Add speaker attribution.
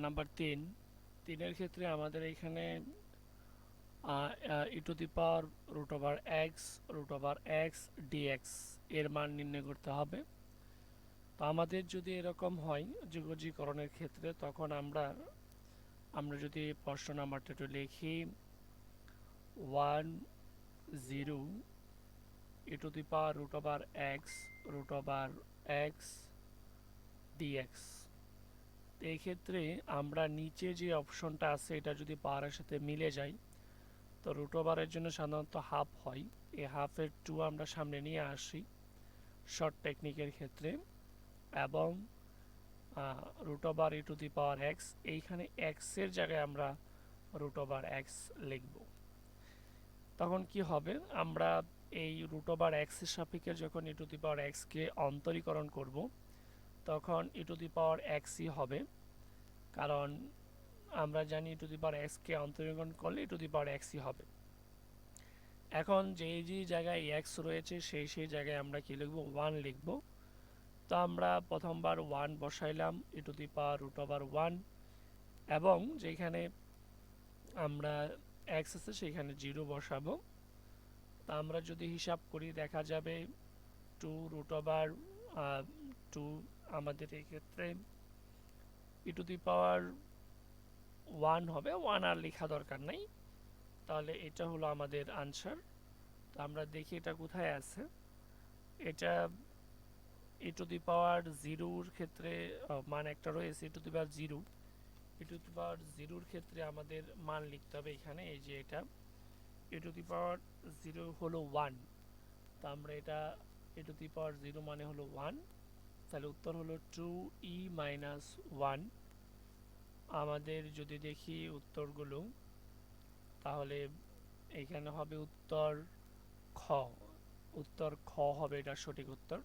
Speaker 1: Number তিন, তিনের ক্ষেত্রে আমাদের এখানে e to the power root over x root over x dx এর মান নির্ণয় করতে হবে। তো আমাদের যদি এরকম হয় যুগজীকরণের ক্ষেত্রে, তখন আমরা আমরা যদি প্রশ্ন নাম্বারটা একটু লিখি one zero e to the power root over x root over x dx এই ক্ষেত্রে আমরা নিচে যে অপশনটা আছে, এটা যদি পাওয়ারের সাথে মিলে যায়, তো রুট ওভারের জন্য সাধারণত হাফ হয়। এই হাফের টু আমরা সামনে নিয়ে আসি শর্ট টেকনিকের ক্ষেত্রে এবং root over e to the power x এইখানে এক্সের জায়গায় আমরা রুট ওভার এক্স লিখব। তখন কি হবে? আমরা এই রুট ওভার এক্সের সাপেক্ষে যখন ই টু দি পাওয়ার এক্সকে অন্তরীকরণ করব তখন ই টু দি পাওয়ার এক্সই হবে। কারণ আমরা জানি ই টু দি পাওয়ার এক্সকে অন্তরীকরণ করলে ই টু দি পাওয়ার এক্সই হবে। এখন যেই যে জায়গায় এক্স রয়েছে, সেই সেই জায়গায় আমরা কি লিখব? ওয়ান লিখব। তো আমরা প্রথমবার one বসাইলাম e to the power root over one এবং যেখানে আমরা এক্স আছে, সেখানে জিরো বসাবো। তা আমরা যদি হিসাব করি, দেখা যাবে টু রুট ওভার টু আমাদের এই ক্ষেত্রে e to the power one হবে। ওয়ান আর লেখা দরকার নাই। তাহলে এটা হলো আমাদের আনসার তো আমরা দেখি এটা কোথায় আছে। এটা ই টু দি পাওয়ার জিরোর ক্ষেত্রে মান একটা রয়েছে। E to the power zero e to the power জিরোর ক্ষেত্রে আমাদের মান লিখতে হবে এখানে। এই যে এটা। E to the power zero হলো ওয়ান তো আমরা এটা e to the power zero মানে হলো ওয়ান তাহলে উত্তর হলো টু ই মাইনাস ওয়ান আমাদের যদি দেখি উত্তরগুলো, তাহলে এখানে হবে উত্তর খ। উত্তর খ হবে এটা সঠিক উত্তর।